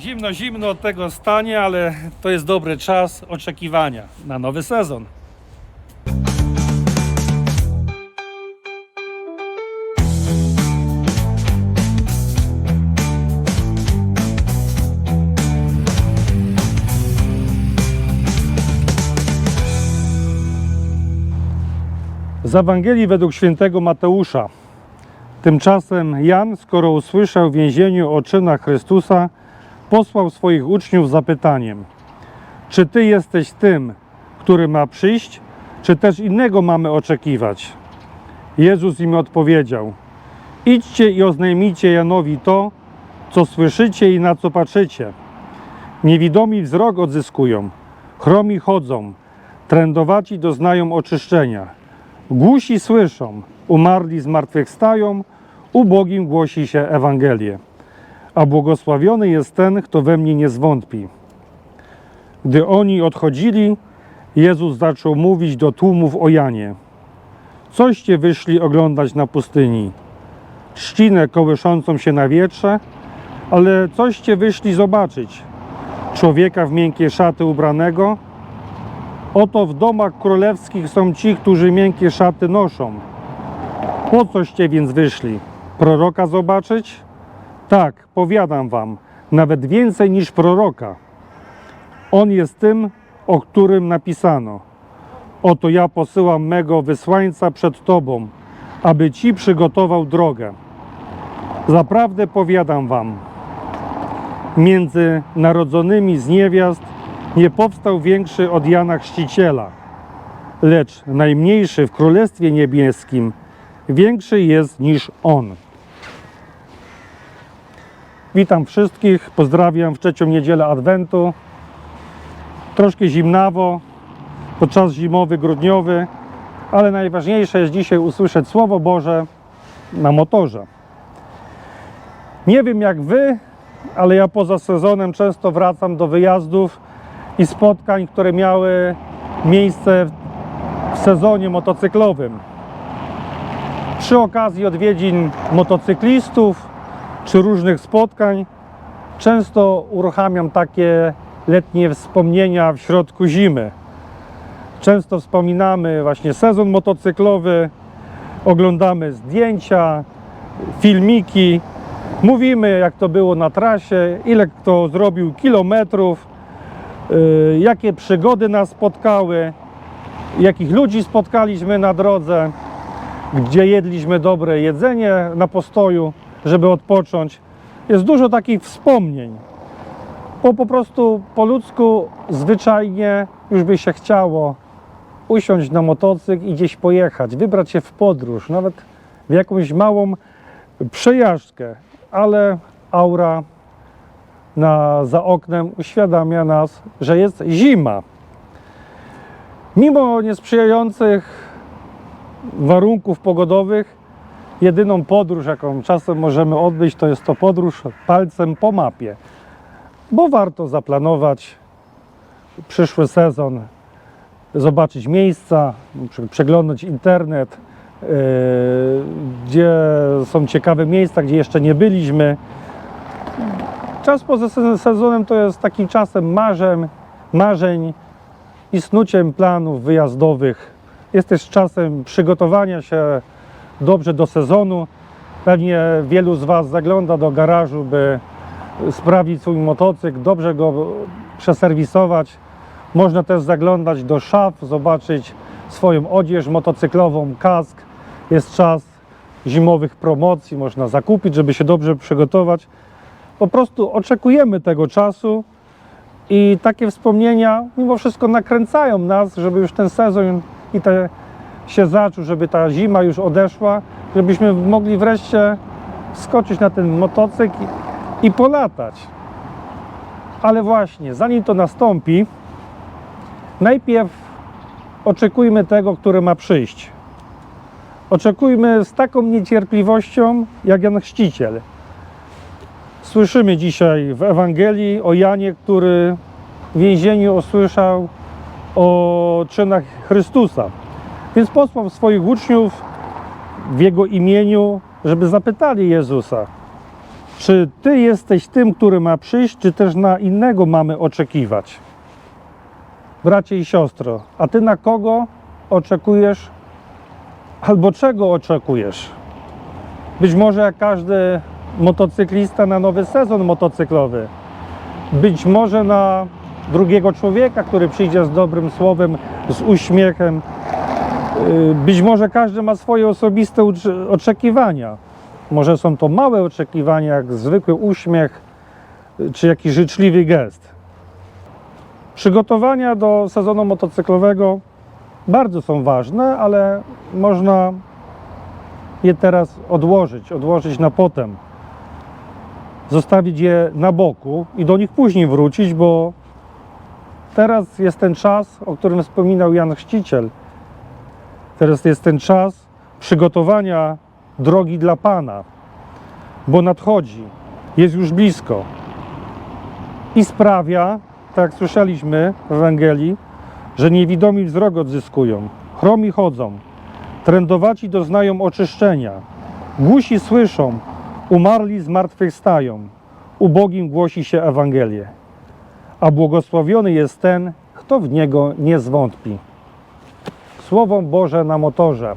Zimno, zimno od tego stanie, ale to jest dobry czas oczekiwania na nowy sezon. Z Ewangelii według świętego Mateusza. Tymczasem Jan, skoro usłyszał w więzieniu o czynach Chrystusa, posłał swoich uczniów zapytaniem: Czy ty jesteś tym, który ma przyjść, czy też innego mamy oczekiwać? Jezus im odpowiedział: Idźcie i oznajmijcie Janowi to, co słyszycie i na co patrzycie. Niewidomi wzrok odzyskują, chromi chodzą, trędowaci doznają oczyszczenia, głusi słyszą, umarli zmartwychwstają, ubogim głosi się Ewangelię a błogosławiony jest ten, kto we mnie nie zwątpi. Gdy oni odchodzili, Jezus zaczął mówić do tłumów o Janie. Coście wyszli oglądać na pustyni? Trzcinę kołyszącą się na wietrze? Ale coście wyszli zobaczyć? Człowieka w miękkie szaty ubranego? Oto w domach królewskich są ci, którzy miękkie szaty noszą. Po coście więc wyszli? Proroka zobaczyć? Tak, powiadam wam, nawet więcej niż proroka. On jest tym, o którym napisano. Oto ja posyłam mego wysłańca przed tobą, aby ci przygotował drogę. Zaprawdę powiadam wam, między narodzonymi z niewiast nie powstał większy od Jana Chrzciciela, lecz najmniejszy w Królestwie Niebieskim większy jest niż on. Witam wszystkich, pozdrawiam w trzecią niedzielę Adwentu. Troszkę zimnawo, to czas zimowy, grudniowy, ale najważniejsze jest dzisiaj usłyszeć Słowo Boże na motorze. Nie wiem jak Wy, ale ja poza sezonem często wracam do wyjazdów i spotkań, które miały miejsce w sezonie motocyklowym. Przy okazji odwiedzin motocyklistów, czy różnych spotkań, często uruchamiam takie letnie wspomnienia w środku zimy. Często wspominamy właśnie sezon motocyklowy, oglądamy zdjęcia, filmiki, mówimy jak to było na trasie, ile kto zrobił kilometrów, yy, jakie przygody nas spotkały, jakich ludzi spotkaliśmy na drodze, gdzie jedliśmy dobre jedzenie na postoju żeby odpocząć. Jest dużo takich wspomnień. Bo po prostu po ludzku zwyczajnie już by się chciało usiąść na motocykl i gdzieś pojechać, wybrać się w podróż, nawet w jakąś małą przejażdżkę, ale aura na, za oknem uświadamia nas, że jest zima. Mimo niesprzyjających warunków pogodowych, jedyną podróż, jaką czasem możemy odbyć, to jest to podróż palcem po mapie. Bo warto zaplanować przyszły sezon, zobaczyć miejsca, przeglądać internet, yy, gdzie są ciekawe miejsca, gdzie jeszcze nie byliśmy. Czas poza sezonem to jest takim czasem marzeń, marzeń i snuciem planów wyjazdowych. Jest też czasem przygotowania się dobrze do sezonu. Pewnie wielu z Was zagląda do garażu, by sprawdzić swój motocykl, dobrze go przeserwisować. Można też zaglądać do szaf, zobaczyć swoją odzież motocyklową, kask. Jest czas zimowych promocji, można zakupić, żeby się dobrze przygotować. Po prostu oczekujemy tego czasu i takie wspomnienia mimo wszystko nakręcają nas, żeby już ten sezon i te się zaczął, żeby ta zima już odeszła, żebyśmy mogli wreszcie skoczyć na ten motocykl i, polatać. Ale właśnie, zanim to nastąpi, najpierw oczekujmy tego, który ma przyjść. Oczekujmy z taką niecierpliwością, jak Jan Chrzciciel. Słyszymy dzisiaj w Ewangelii o Janie, który w więzieniu usłyszał o czynach Chrystusa. Więc posłał swoich uczniów w jego imieniu, żeby zapytali Jezusa, Czy ty jesteś tym, który ma przyjść, czy też na innego mamy oczekiwać? Bracie i siostro, a ty na kogo oczekujesz albo czego oczekujesz? Być może jak każdy motocyklista na nowy sezon motocyklowy. Być może na drugiego człowieka, który przyjdzie z dobrym słowem, z uśmiechem. Yy, Być może każdy ma swoje osobiste oczekiwania. Może są to małe oczekiwania, jak zwykły uśmiech yy, czy jakiś życzliwy gest. Przygotowania do sezonu motocyklowego bardzo są ważne, ale można je teraz odłożyć, odłożyć na potem. Zostawić je na boku i do nich później wrócić, bo teraz jest ten czas, o którym wspominał Jan Chrzciciel. Teraz jest ten czas przygotowania drogi dla Pana, bo nadchodzi, jest już blisko i sprawia, tak jak słyszeliśmy w Ewangelii, że niewidomi wzrok odzyskują, chromi chodzą, trędowaci doznają oczyszczenia, głusi słyszą, umarli zmartwychwstają, ubogim głosi się Ewangelię, a błogosławiony jest ten, kto w niego nie zwątpi. Słowo Boże na motorze.